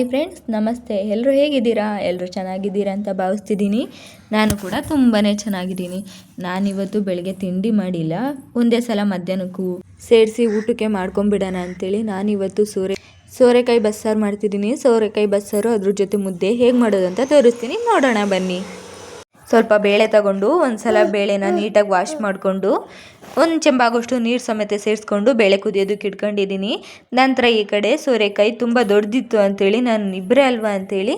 Hi friends, ನಮಸ್ತೆ. ಎಲ್ಲರೂ ಹೇಗಿದ್ದೀರಾ? ಎಲ್ಲರೂ ಚೆನ್ನಾಗಿದ್ದೀರಾ ಅಂತ ಭಾವಿಸ್ತಿದ್ದೀನಿ. ನಾನು ಕೂಡ ತುಂಬಾ ಚೆನ್ನಾಗಿದ್ದೀನಿ. ನಾನಿವತ್ತು ಬೆಳಗ್ಗೆ ತಿಂಡಿ ಮಾಡಿಲ್ಲ. ಒಂದೇ ಸಲ ಮಧ್ಯಾಹ್ನಕ್ಕೂ ಸೇರಿಸಿ ಊಟಕ್ಕೆ ಮಾಡ್ಕೊಂಬಿಡೋಣ ಅಂತೇಳಿ ನಾನಿವತ್ತು ಸೋರೆ, ಸೋರೆಕಾಯಿ ಬಸ್ಸಾರು ಮಾಡ್ತಿದ್ದೀನಿ. ಸೋರೆಕಾಯಿ ಬಸ್ಸಾರು ಅದ್ರ ಜೊತೆ ಮುದ್ದೆ ಹೇಗೆ ಮಾಡೋದು ಅಂತ ತೋರಿಸ್ತೀನಿ. ನೋಡೋಣ ಬನ್ನಿ. ಸ್ವಲ್ಪ ಬೇಳೆ ತಗೊಂಡು ಒಂದು ಸಲ ಬೇಳೆನ ನೀಟಾಗಿ ವಾಶ್ ಮಾಡಿಕೊಂಡು ಒಂದು ಚೆಂಬಾಗೋಷ್ಟು ನೀರು ಸಮೇತ ಸೇರಿಸ್ಕೊಂಡು ಬೇಳೆ ಕುದಿಯೋದಕ್ಕೆ ಇಟ್ಕೊಂಡಿದ್ದೀನಿ. ನಂತರ ಈ ಕಡೆ ಸೋರೆಕಾಯಿ ತುಂಬ ದೊಡ್ಡದಿತ್ತು ಅಂಥೇಳಿ ನಾನು ಇಬ್ಬರೇ ಅಲ್ವಾ ಅಂಥೇಳಿ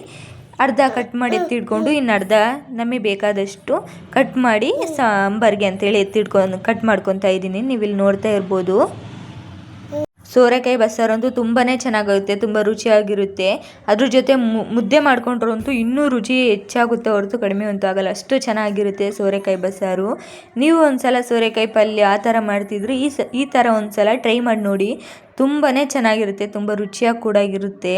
ಅರ್ಧ ಕಟ್ ಮಾಡಿ ಎತ್ತಿಡ್ಕೊಂಡು ಇನ್ನು ಅರ್ಧ ನಮಗೆ ಬೇಕಾದಷ್ಟು ಕಟ್ ಮಾಡಿ ಸಾಂಬಾರಿಗೆ ಅಂತೇಳಿ ಎತ್ತಿಡ್ಕೊಂಡು ಕಟ್ ಮಾಡ್ಕೊತಾ ಇದ್ದೀನಿ. ನೀವು ಇಲ್ಲಿ ನೋಡ್ತಾ ಇರ್ಬೋದು. ಸೋರೆಕಾಯಿ ಬಸ್ಸಾರಂತೂ ತುಂಬಾ ಚೆನ್ನಾಗಿರುತ್ತೆ ತುಂಬ ರುಚಿಯಾಗಿರುತ್ತೆ. ಅದ್ರ ಜೊತೆ ಮುದ್ದೆ ಮಾಡ್ಕೊಂಡ್ರಂತೂ ಇನ್ನೂ ರುಚಿ ಹೆಚ್ಚಾಗುತ್ತೆ ಹೊರತು ಕಡಿಮೆ ಅಂತೂ ಆಗಲ್ಲ. ಅಷ್ಟು ಚೆನ್ನಾಗಿರುತ್ತೆ ಸೋರೆಕಾಯಿ ಬಸ್ಸಾರು. ನೀವು ಒಂದ್ಸಲ ಸೋರೆಕಾಯಿ ಪಲ್ಯ ಆ ಥರ ಮಾಡ್ತಿದ್ರು ಈ ಸ, ಈ ಥರ ಒಂದ್ಸಲ ಟ್ರೈ ಮಾಡಿ ನೋಡಿ. ತುಂಬಾ ಚೆನ್ನಾಗಿರುತ್ತೆ, ತುಂಬ ರುಚಿಯಾಗಿ ಕೂಡ ಇರುತ್ತೆ.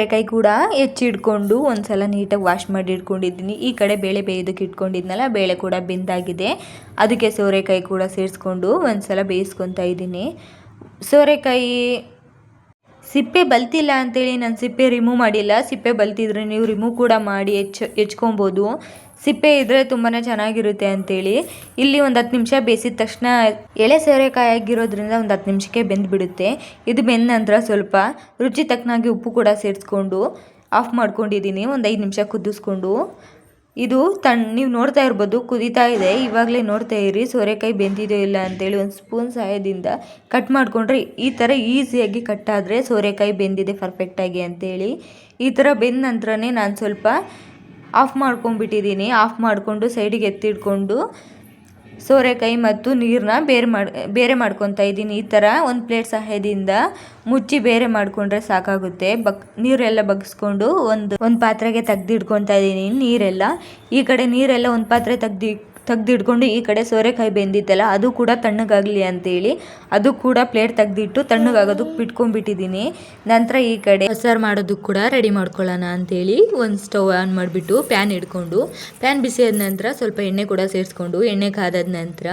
ಸೋರೆಕಾಯಿ ಕೂಡ ಹೆಚ್ಚಿಡ್ಕೊಂಡು ಒಂದು ಸಲ ನೀಟಾಗಿ ವಾಶ್ ಮಾಡಿ ಇಟ್ಕೊಂಡಿದ್ದೀನಿ. ಈ ಕಡೆ ಬೇಳೆ ಬೇಯೋದಕ್ಕೆ ಇಟ್ಕೊಂಡಿದ್ನಲ್ಲ, ಬೇಳೆ ಕೂಡ ಬೆಂದಾಗಿದೆ. ಅದಕ್ಕೆ ಸೋರೆಕಾಯಿ ಕೂಡ ಸೇರಿಸ್ಕೊಂಡು ಒಂದು ಸಲ ಬೇಯಿಸ್ಕೊತಾ ಇದ್ದೀನಿ. ಸೋರೆಕಾಯಿ ಸಿಪ್ಪೆ ಬಲ್ತಿಲ್ಲ ಅಂತೇಳಿ ನಾನು ಸಿಪ್ಪೆ ರಿಮೂವ್ ಮಾಡಿಲ್ಲ. ಸಿಪ್ಪೆ ಬಲ್ತಿದ್ರೆ ನೀವು ರಿಮೂವ್ ಕೂಡ ಮಾಡಿ ಹೆಚ್, ಹೆಚ್ಕೊಬೋದು. ಸಿಪ್ಪೆ ಇದ್ದರೆ ತುಂಬಾ ಚೆನ್ನಾಗಿರುತ್ತೆ ಅಂತೇಳಿ. ಇಲ್ಲಿ ಒಂದು ಹತ್ತು ನಿಮಿಷ ಬೇಯಿಸಿದ ತಕ್ಷಣ ಎಳೆ ಸೋರೆಕಾಯಿ ಆಗಿರೋದ್ರಿಂದ ಒಂದು ಹತ್ತು ನಿಮಿಷಕ್ಕೆ ಬೆಂದುಬಿಡುತ್ತೆ. ಇದು ಬೆಂದ ನಂತರ ಸ್ವಲ್ಪ ರುಚಿ ತಕ್ಕನಾಗಿ ಉಪ್ಪು ಕೂಡ ಸೇರಿಸ್ಕೊಂಡು ಆಫ್ ಮಾಡ್ಕೊಂಡಿದ್ದೀನಿ. ಒಂದು ಐದು ನಿಮಿಷ ಕುದಿಸ್ಕೊಂಡು. ಇದು ತಣ್ಣ ನೀವು ನೋಡ್ತಾ ಇರ್ಬೋದು, ಕುದೀತಾ ಇದೆ. ಇವಾಗಲೇ ನೋಡ್ತಾ ಇರಿ, ಸೋರೆಕಾಯಿ ಬೆಂದಿದೆಯೋ ಇಲ್ಲ ಅಂತೇಳಿ ಒಂದು ಸ್ಪೂನ್ ಸಹಾಯದಿಂದ ಕಟ್ ಮಾಡಿಕೊಂಡ್ರೆ ಈ ಥರ ಈಸಿಯಾಗಿ ಕಟ್ ಆದರೆ ಸೋರೆಕಾಯಿ ಬೆಂದಿದೆ ಪರ್ಫೆಕ್ಟಾಗಿ ಅಂತೇಳಿ. ಈ ಥರ ಬೆಂದ ನಂತರನೇ ನಾನು ಸ್ವಲ್ಪ ಆಫ್ ಮಾಡ್ಕೊಂಡ್ಬಿಟ್ಟಿದ್ದೀನಿ ಆಫ್ ಮಾಡಿಕೊಂಡು ಸೈಡಿಗೆ ಎತ್ತಿಡ್ಕೊಂಡು ಸೋರೆಕಾಯಿ ಮತ್ತು ನೀರನ್ನ ಬೇರೆ ಮಾಡಿ, ಬೇರೆ ಮಾಡ್ಕೊತಾ ಇದ್ದೀನಿ. ಈ ಥರ ಒಂದು ಪ್ಲೇಟ್ ಸಹಾಯದಿಂದ ಮುಚ್ಚಿ ಬೇರೆ ಮಾಡಿಕೊಂಡ್ರೆ ಸಾಕಾಗುತ್ತೆ. ಬಕ್, ನೀರೆಲ್ಲ ಬಗ್ಸ್ಕೊಂಡು ಒಂದು ಒಂದು ಪಾತ್ರೆಗೆ ತೆಗ್ದಿಡ್ಕೊತಾ ಇದ್ದೀನಿ ನೀರೆಲ್ಲ. ಈ ಕಡೆ ನೀರೆಲ್ಲ ಒಂದು ಪಾತ್ರೆ ತೆಗ್ದು ತೆಗ್ದಿಟ್ಕೊಂಡು ಈ ಕಡೆ ಸೋರೆಕಾಯಿ ಬೆಂದಿತ್ತಲ್ಲ, ಅದು ಕೂಡ ತಣ್ಣಗಾಗಲಿ ಅಂತೇಳಿ. ಅದು ಕೂಡ ಪ್ಲೇಟ್ ತೆಗೆದಿಟ್ಟು ತಣ್ಣಗಾಗೋದಕ್ಕೆ ಬಿಟ್ಕೊಂಡ್ಬಿಟ್ಟಿದ್ದೀನಿ ನಂತರ ಈ ಕಡೆ ಮೊಸರು ಮಾಡೋದಕ್ಕೆ ಕೂಡ ರೆಡಿ ಮಾಡ್ಕೊಳ್ಳೋಣ ಅಂತೇಳಿ ಒಂದು ಸ್ಟವ್ ಆನ್ ಮಾಡಿಬಿಟ್ಟು ಪ್ಯಾನ್ ಇಟ್ಕೊಂಡು ಪ್ಯಾನ್ ಬಿಸಿ ಆದ ನಂತರ ಸ್ವಲ್ಪ ಎಣ್ಣೆ ಕೂಡ ಸೇರಿಸ್ಕೊಂಡು, ಎಣ್ಣೆ ಕಾದಾದ ನಂತರ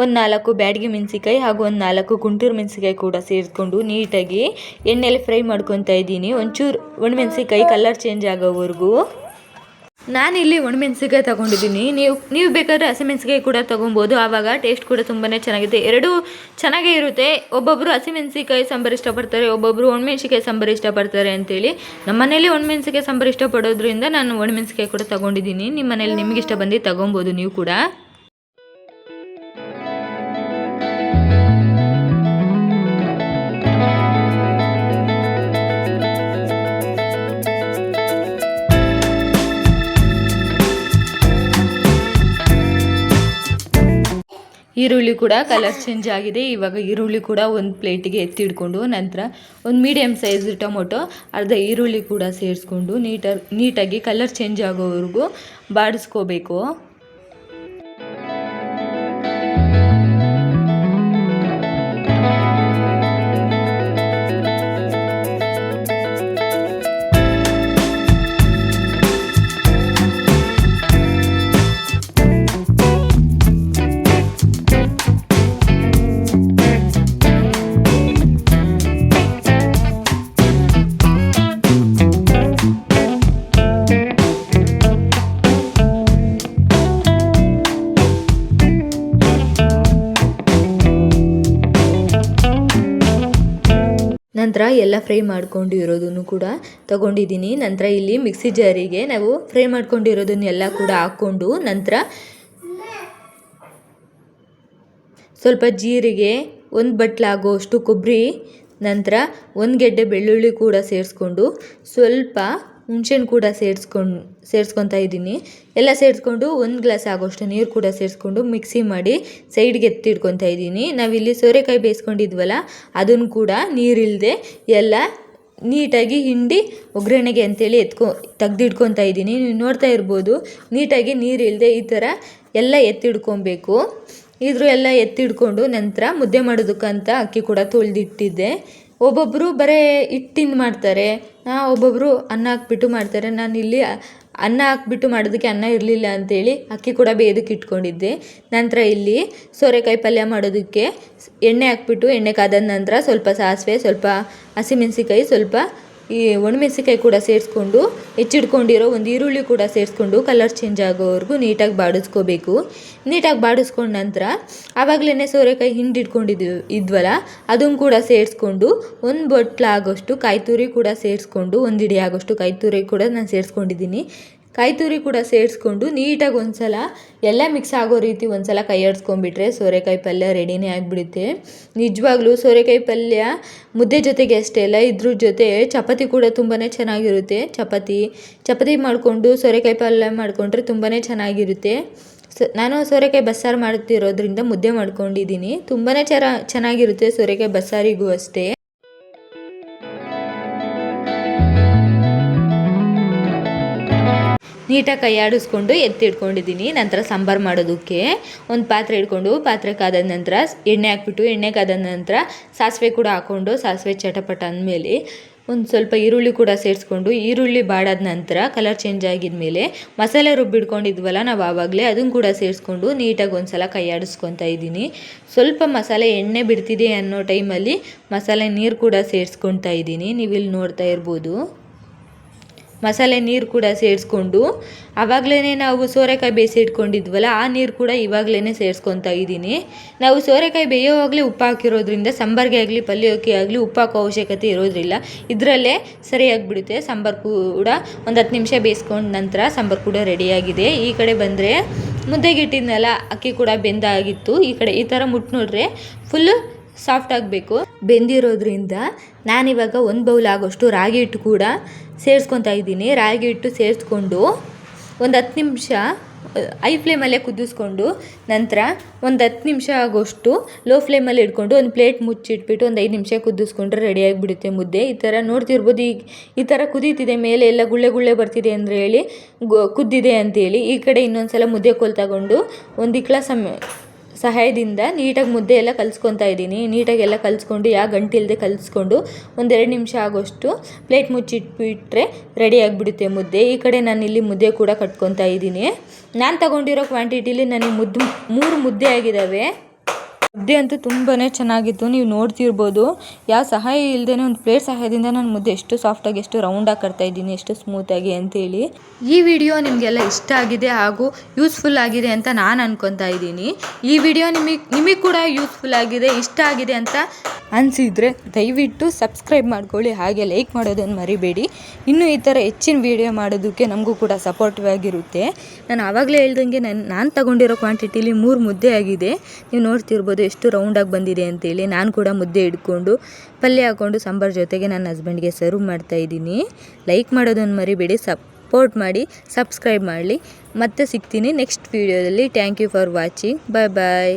ಒಂದು ನಾಲ್ಕು ಬ್ಯಾಡಗಿ ಮೆಣಸಿಕಾಯಿ ಹಾಗೂ ಒಂದು ನಾಲ್ಕು ಕುಂಟೂರು ಮೆಣಸಿಕಾಯಿ ಕೂಡ ಸೇರಿಸ್ಕೊಂಡು ನೀಟಾಗಿ ಎಣ್ಣೆಯಲ್ಲಿ ಫ್ರೈ ಮಾಡ್ಕೊತಾ ಇದ್ದೀನಿ ಒಂಚೂರು ಒಣಮೆಣಸಿಕಾಯಿ ಕಲರ್ ಚೇಂಜ್ ಆಗೋವರೆಗೂ. ನಾನಿಲ್ಲಿ ಒಣಮೆಣಸಿಕಾಯಿ ತಗೊಂಡಿದ್ದೀನಿ. ನೀವು ನೀವು ಬೇಕಾದರೆ ಹಸಿಮೆಣಸಿಕಾಯಿ ಕೂಡ ತೊಗೊಬೋದು. ಆವಾಗ ಟೇಸ್ಟ್ ಕೂಡ ತುಂಬಾ ಚೆನ್ನಾಗಿದೆ ಎರಡೂ ಚೆನ್ನಾಗೇ ಇರುತ್ತೆ. ಒಬ್ಬೊಬ್ಬರು ಹಸಿಮೆಣಸಿಕಾಯಿ ಸಾಂಬಾರು ಇಷ್ಟಪಡ್ತಾರೆ ಒಬ್ಬೊಬ್ಬರು ಒಣಮೆಣ್ಸಿಕಾಯಿ ಸಾಂಬಾರು ಇಷ್ಟಪಡ್ತಾರೆ ಅಂತೇಳಿ. ನಮ್ಮ ಮನೇಲಿ ಒಣಮೆಣ್ಸಿಕಾಯಿ ಸಾಂಬಾರು ಇಷ್ಟಪಡೋದ್ರಿಂದ ನಾನು ಒಣಮೆಣ್ಸಿಕಾಯಿ ಕೂಡ ತೊಗೊಂಡಿದ್ದೀನಿ. ನಿಮ್ಮ ಮನೇಲಿ ನಿಮಗಿಷ್ಟ ಬಂದು ತೊಗೊಬೋದು ನೀವು ಕೂಡ. ಈರುಳ್ಳಿ ಕೂಡ ಕಲರ್ ಚೇಂಜ್ ಆಗಿದೆ. ಇವಾಗ ಈರುಳ್ಳಿ ಕೂಡ ಒಂದು ಪ್ಲೇಟಿಗೆ ಎತ್ತಿಡ್ಕೊಂಡು ನಂತರ ಒಂದು ಮೀಡಿಯಮ್ ಸೈಜ್ ಟೊಮೊಟೊ, ಅರ್ಧ ಈರುಳ್ಳಿ ಕೂಡ ಸೇರಿಸ್ಕೊಂಡು ನೀಟಾಗಿ ನೀಟಾಗಿ ಕಲರ್ ಚೇಂಜ್ ಆಗೋವರೆಗೂ ಬಾಡಿಸ್ಕೋಬೇಕು. ನಂತರ ಎಲ್ಲ ಫ್ರೈ ಮಾಡ್ಕೊಂಡಿರೋದನ್ನು ಕೂಡ ತಗೊಂಡಿದ್ದೀನಿ. ನಂತರ ಇಲ್ಲಿ ಮಿಕ್ಸಿ ಜಾರಿಗೆ ನಾವು ಫ್ರೈ ಮಾಡ್ಕೊಂಡಿರೋದನ್ನೆಲ್ಲ ಕೂಡ ಹಾಕ್ಕೊಂಡು ನಂತರ ಸ್ವಲ್ಪ ಜೀರಿಗೆ, ಒಂದು ಬಟ್ಲಾಗುವಷ್ಟು ಕೊಬ್ಬರಿ ನಂತರ ಒಂದು ಗೆಡ್ಡೆ ಬೆಳ್ಳುಳ್ಳಿ ಕೂಡ ಸೇರಿಸ್ಕೊಂಡು ಸ್ವಲ್ಪ ಹುಣ್ಸೆಹಣ್ಣು ಕೂಡ ಸೇರಿಸ್ಕೊಂಡು, ಸೇರಿಸ್ಕೊತಾ ಇದ್ದೀನಿ. ಎಲ್ಲ ಸೇರಿಸ್ಕೊಂಡು ಒಂದು ಗ್ಲಾಸ್ ಆಗೋಷ್ಟು ನೀರು ಕೂಡ ಸೇರಿಸ್ಕೊಂಡು ಮಿಕ್ಸಿ ಮಾಡಿ ಸೈಡ್ಗೆ ಎತ್ತಿಡ್ಕೊತಾ ಇದ್ದೀನಿ. ನಾವಿಲ್ಲಿ ಸೋರೆಕಾಯಿ ಬೇಯಿಸ್ಕೊಂಡಿದ್ವಲ್ಲ, ಅದನ್ನು ಕೂಡ ನೀರಿಲ್ಲದೆ ಎಲ್ಲ ನೀಟಾಗಿ ಹಿಂಡಿ ಒಗ್ಗರಣೆಗೆ ಅಂತೇಳಿ ಎತ್ಕೊ ತೆಗ್ದಿಡ್ಕೊತಾ ಇದ್ದೀನಿ. ನೀವು ನೋಡ್ತಾ ಇರ್ಬೋದು, ನೀಟಾಗಿ ನೀರಿಲ್ಲದೆ ಈ ಥರ ಎಲ್ಲ ಎತ್ತಿಡ್ಕೊಬೇಕು ಇದ್ರ ಎಲ್ಲ ಎತ್ತಿಡ್ಕೊಂಡು ನಂತರ ಮುದ್ದೆ ಮಾಡೋದಕ್ಕಂತ ಅಕ್ಕಿ ಕೂಡ ತೊಳೆದಿಟ್ಟಿದ್ದೆ. ಒಬ್ಬೊಬ್ಬರು ಬರೀ ಹಿಟ್ಟಿಂದ ಮಾಡ್ತಾರೆ. ಒಬ್ಬೊಬ್ಬರು ಅನ್ನ ಹಾಕ್ಬಿಟ್ಟು ಮಾಡ್ತಾರೆ. ನಾನು ಇಲ್ಲಿ ಅನ್ನ ಹಾಕ್ಬಿಟ್ಟು ಮಾಡೋದಕ್ಕೆ ಅನ್ನ ಇರಲಿಲ್ಲ ಅಂಥೇಳಿ ಅಕ್ಕಿ ಕೂಡ ಬೇಯೋದಕ್ಕೆ ಇಟ್ಕೊಂಡಿದ್ದೆ. ನಂತರ ಇಲ್ಲಿ ಸೋರೆಕಾಯಿ ಪಲ್ಯ ಮಾಡೋದಕ್ಕೆ ಎಣ್ಣೆ ಹಾಕ್ಬಿಟ್ಟು ಎಣ್ಣೆ ಕಾದ ನಂತರ ಸ್ವಲ್ಪ ಸಾಸಿವೆ, ಸ್ವಲ್ಪ ಹಸಿಮೆಣ್ಸಿಕಾಯಿ ಸ್ವಲ್ಪ ಈ ಒಣಮೆಣಸಿಕಾಯಿ ಕೂಡ ಸೇರಿಸ್ಕೊಂಡು, ಹೆಚ್ಚಿಡ್ಕೊಂಡಿರೋ ಒಂದು ಈರುಳ್ಳಿ ಕೂಡ ಸೇರಿಸ್ಕೊಂಡು ಕಲರ್ ಚೇಂಜ್ ಆಗೋವರೆಗೂ ನೀಟಾಗಿ ಬಾಡಿಸ್ಕೋಬೇಕು. ನೀಟಾಗಿ ಬಾಡಿಸ್ಕೊಂಡ ನಂತರ ಆವಾಗಲೇ ಸೋರೆಕಾಯಿ ಹಿಂಡಿಟ್ಕೊಂಡಿದ್ದೀವಿ ಇದ್ವಲ್ಲ, ಅದನ್ನು ಕೂಡ ಸೇರಿಸ್ಕೊಂಡು ಒಂದು ಬಟ್ಲಾಗೋಷ್ಟು ಕಾಯಿ ತುರಿ ಕೂಡ ಸೇರಿಸ್ಕೊಂಡು, ಒಂದು ಇಡಿ ಆಗೋಷ್ಟು ಕಾಯಿ ತುರಿ ಕೂಡ ನಾನು ಸೇರಿಸ್ಕೊಂಡಿದ್ದೀನಿ. ಕಾಯಿ ತುರಿ ಕೂಡ ಸೇರಿಸ್ಕೊಂಡು ನೀಟಾಗಿ ಒಂದು ಸಲ ಎಲ್ಲ ಮಿಕ್ಸ್ ಆಗೋ ರೀತಿ ಒಂದು ಸಲ ಕೈ ಸೋರೆಕಾಯಿ ಪಲ್ಯ ರೆಡಿನೇ ಆಗಿಬಿಡುತ್ತೆ. ನಿಜವಾಗ್ಲೂ ಸೋರೆಕಾಯಿ ಪಲ್ಯ ಮುದ್ದೆ ಜೊತೆಗೆ ಅಷ್ಟೇ ಅಲ್ಲ, ಇದ್ರ ಜೊತೆ ಚಪಾತಿ ಕೂಡ ತುಂಬಾ ಚೆನ್ನಾಗಿರುತ್ತೆ. ಚಪಾತಿ ಚಪಾತಿ ಮಾಡಿಕೊಂಡು ಸೋರೆಕಾಯಿ ಪಲ್ಯ ಮಾಡಿಕೊಂಡ್ರೆ ತುಂಬಾ ಚೆನ್ನಾಗಿರುತ್ತೆ. ಸ, ನಾನು ಸೋರೆಕಾಯಿ ಬಸ್ಸಾರು ಮಾಡ್ತಿರೋದ್ರಿಂದ ಮುದ್ದೆ ಮಾಡ್ಕೊಂಡಿದ್ದೀನಿ. ತುಂಬಾ ಚೆರ, ಚೆನ್ನಾಗಿರುತ್ತೆ ಸೋರೆಕಾಯಿ ಬಸ್ಸಾರಿಗೂ ಅಷ್ಟೇ. ನೀಟಾಗಿ ಕೈ ಆಡಿಸ್ಕೊಂಡು ಎತ್ತಿಟ್ಕೊಂಡಿದ್ದೀನಿ. ನಂತರ ಸಾಂಬಾರು ಮಾಡೋದಕ್ಕೆ ಒಂದು ಪಾತ್ರೆ ಇಟ್ಕೊಂಡು, ಪಾತ್ರೆ ಕಾದ ನಂತರ ಎಣ್ಣೆ ಹಾಕ್ಬಿಟ್ಟು, ಎಣ್ಣೆ ಕಾದ ನಂತರ ಸಾಸಿವೆ ಕೂಡ ಹಾಕ್ಕೊಂಡು, ಸಾಸಿವೆ ಚಟಪಟ ಅಂದಮೇಲೆ ಒಂದು ಸ್ವಲ್ಪ ಈರುಳ್ಳಿ ಕೂಡ ಸೇರಿಸ್ಕೊಂಡು, ಈರುಳ್ಳಿ ಬಾಡಾದ ನಂತರ ಕಲರ್ ಚೇಂಜ್ ಆಗಿದ ಮೇಲೆ ಮಸಾಲೆ ರುಬ್ಬಿಡ್ಕೊಂಡಿದ್ವಲ್ಲ ನಾವು ಆವಾಗಲೇ ಅದನ್ನು ಕೂಡ ಸೇರಿಸ್ಕೊಂಡು ನೀಟಾಗಿ ಒಂದು ಸಲ ಕೈ ಆಡಿಸ್ಕೊತಾ ಇದ್ದೀನಿ. ಸ್ವಲ್ಪ ಮಸಾಲೆ ಎಣ್ಣೆ ಬಿಡ್ತಿದೆ ಅನ್ನೋ ಟೈಮಲ್ಲಿ ಮಸಾಲೆ ನೀರು ಕೂಡ ಸೇರಿಸ್ಕೊತಾ ಇದ್ದೀನಿ. ನೀವಿಲ್ಲಿ ನೋಡ್ತಾ ಇರ್ಬೋದು. ಮಸಾಲೆ ನೀರು ಕೂಡ ಸೇರಿಸ್ಕೊಂಡು ಆವಾಗಲೇ ನಾವು ಸೋರೆಕಾಯಿ ಬೇಯಿಸಿ ಇಟ್ಕೊಂಡಿದ್ವಲ್ಲ ಆ ನೀರು ಕೂಡ ಇವಾಗಲೇ ಸೇರಿಸ್ಕೊತಾ ಇದ್ದೀನಿ. ನಾವು ಸೋರೆಕಾಯಿ ಬೇಯೋವಾಗಲೇ ಉಪ್ಪು ಹಾಕಿರೋದ್ರಿಂದ ಸಾಂಬಾರಿಗೆ ಆಗಲಿ, ಪಲ್ಯಕ್ಕೆ ಆಗಲಿ ಉಪ್ಪು ಹಾಕೋ ಅವಶ್ಯಕತೆ ಇರೋದ್ರಿಲ್ಲ. ಇದರಲ್ಲೇ ಸರಿಯಾಗಿಬಿಡುತ್ತೆ, ಸಾಂಬಾರು ಕೂಡ ಒಂದು ಹತ್ತು ನಿಮಿಷ ಬೇಯಿಸ್ಕೊಂಡ ನಂತರ ಸಾಂಬಾರು ಕೂಡ ರೆಡಿಯಾಗಿದೆ. ಈ ಕಡೆ ಬಂದರೆ ಮುದ್ದೆಗೆ ಇಟ್ಟಿದ್ನಲ್ಲ ಅಕ್ಕಿ ಕೂಡ ಬೆಂದಾಗಿತ್ತು. ಈ ಕಡೆ ಈ ಥರ ಮುಟ್ಟು ನೋಡ್ರೆ ಫುಲ್ಲು ಸಾಫ್ಟ್ ಆಗಬೇಕು. ಬೆಂದಿರೋದ್ರಿಂದ ನಾನಿವಾಗ ಒಂದು ಬೌಲ್ ಆಗೋಷ್ಟು ರಾಗಿ ಹಿಟ್ಟು ಕೂಡ ಸೇರಿಸ್ಕೊತಾ ಇದ್ದೀನಿ. ರಾಗಿ ಹಿಟ್ಟು ಸೇರಿಸ್ಕೊಂಡು ಒಂದು ಹತ್ತು ನಿಮಿಷ ಐ ಫ್ಲೇಮಲ್ಲೇ ಕುದಿಸ್ಕೊಂಡು ನಂತರ ಒಂದು ಹತ್ತು ನಿಮಿಷ ಆಗೋಷ್ಟು ಲೋ ಫ್ಲೇಮಲ್ಲಿ ಇಟ್ಕೊಂಡು ಒಂದು ಪ್ಲೇಟ್ ಮುಚ್ಚಿಟ್ಬಿಟ್ಟು ಒಂದು ಐದು ನಿಮಿಷ ಕುದಿಸ್ಕೊಂಡ್ರೆ ರೆಡಿಯಾಗಿಬಿಡುತ್ತೆ ಮುದ್ದೆ. ಈ ಥರ ನೋಡ್ತಿರ್ಬೋದು. ಈಗ ಈ ಥರ ಕುದೀತಿದೆ. ಮೇಲೆ ಎಲ್ಲ ಗುಳ್ಳೆ ಗುಳ್ಳೆ ಬರ್ತಿದೆ ಅಂದರೆ ಹೇಳಿ ಗೊ, ಕುದ್ದಿದೆ ಅಂತೇಳಿ ಈ ಕಡೆ ಇನ್ನೊಂದು ಸಲ ಮುದ್ದೆ ಕೋಲ್ ತಗೊಂಡು ಒಂದು ಇಕ್ಳ ಸಮ ಸಹಾಯದಿಂದ ನೀಟಾಗಿ ಮುದ್ದೆ ಎಲ್ಲ ಕಲಿಸ್ಕೊತಾ ಇದ್ದೀನಿ. ನೀಟಾಗಿ ಎಲ್ಲ ಕಲಿಸ್ಕೊಂಡು ಯಾವ ಗಂಟಿಲ್ಲದೆ ಕಲಿಸ್ಕೊಂಡು ಒಂದೆರಡು ನಿಮಿಷ ಆಗೋಷ್ಟು ಪ್ಲೇಟ್ ಮುಚ್ಚಿಟ್ಬಿಟ್ರೆ ರೆಡಿ ಆಗಿಬಿಡುತ್ತೆ ಮುದ್ದೆ. ಈ ಕಡೆ ನಾನು ಇಲ್ಲಿ ಮುದ್ದೆ ಕೂಡ ಕಟ್ಕೊತಾ ಇದ್ದೀನಿ. ನಾನು ತಗೊಂಡಿರೋ ಕ್ವಾಂಟಿಟಿಲಿ ನನಗೆ ಮುದ್ದು ಮೂರು ಮುದ್ದೆ ಆಗಿದ್ದಾವೆ ಮುದ್ದೆ ಅಂತೂ ತುಂಬಾ ಚೆನ್ನಾಗಿತ್ತು. ನೀವು ನೋಡ್ತಿರ್ಬೋದು. ಯಾವ ಸಹಾಯ ಇಲ್ಲದೇ ಒಂದು ಪ್ಲೇಟ್ ಸಹಾಯದಿಂದ ನಾನು ಮುದ್ದೆ ಎಷ್ಟು ಸಾಫ್ಟಾಗಿ ಎಷ್ಟು ರೌಂಡಾಗಿ ಕಟ್ತಾ ಇದ್ದೀನಿ, ಎಷ್ಟು ಸ್ಮೂತಾಗಿ ಅಂತೇಳಿ. ಈ ವಿಡಿಯೋ ನಿಮಗೆಲ್ಲ ಇಷ್ಟ ಆಗಿದೆ ಹಾಗೂ ಯೂಸ್ಫುಲ್ ಆಗಿದೆ ಅಂತ ನಾನು ಅನ್ಕೊತಾ ಇದ್ದೀನಿ. ಈ ವಿಡಿಯೋ ನಿಮಗೆ ನಿಮಗೆ ಕೂಡ ಯೂಸ್ಫುಲ್ ಆಗಿದೆ, ಇಷ್ಟ ಆಗಿದೆ ಅಂತ ಅನಿಸಿದರೆ ದಯವಿಟ್ಟು ಸಬ್ಸ್ಕ್ರೈಬ್ ಮಾಡ್ಕೊಳ್ಳಿ, ಹಾಗೆ ಲೈಕ್ ಮಾಡೋದನ್ನು ಮರಿಬೇಡಿ. ಇನ್ನೂ ಈ ಥರ ಹೆಚ್ಚಿನ ವಿಡಿಯೋ ಮಾಡೋದಕ್ಕೆ ನಮಗೂ ಕೂಡ ಸಪೋರ್ಟಿವ್ ಆಗಿರುತ್ತೆ. ನಾನು ಆವಾಗಲೇ ಹೇಳ್ದಂಗೆ ನಾನು ನಾನು ತಗೊಂಡಿರೋ ಕ್ವಾಂಟಿಟಿಲಿ ಮೂರು ಮುದ್ದೆ ಆಗಿದೆ. ನೀವು ನೋಡ್ತಿರ್ಬೋದು ಎಷ್ಟು ರೌಂಡಾಗಿ ಬಂದಿದೆ ಅಂತೇಳಿ ನಾನು ಕೂಡ ಮುದ್ದೆ ಹಿಡ್ಕೊಂಡು ಪಲ್ಯ ಹಾಕ್ಕೊಂಡು ಸಾಂಬಾರ್ ಜೊತೆಗೆ ನನ್ನ ಹಸ್ಬೆಂಡ್ಗೆ ಸರ್ವ್ ಮಾಡ್ತಾ ಇದ್ದೀನಿ. ಲೈಕ್ ಮಾಡೋದನ್ನು ಮರಿಬೇಡಿ ಸಪೋರ್ಟ್ ಮಾಡಿ ಸಬ್ಸ್ಕ್ರೈಬ್ ಮಾಡಲಿ. ಮತ್ತೆ ಸಿಗ್ತೀನಿ ನೆಕ್ಸ್ಟ್ ವೀಡಿಯೋದಲ್ಲಿ thank you for watching bye bye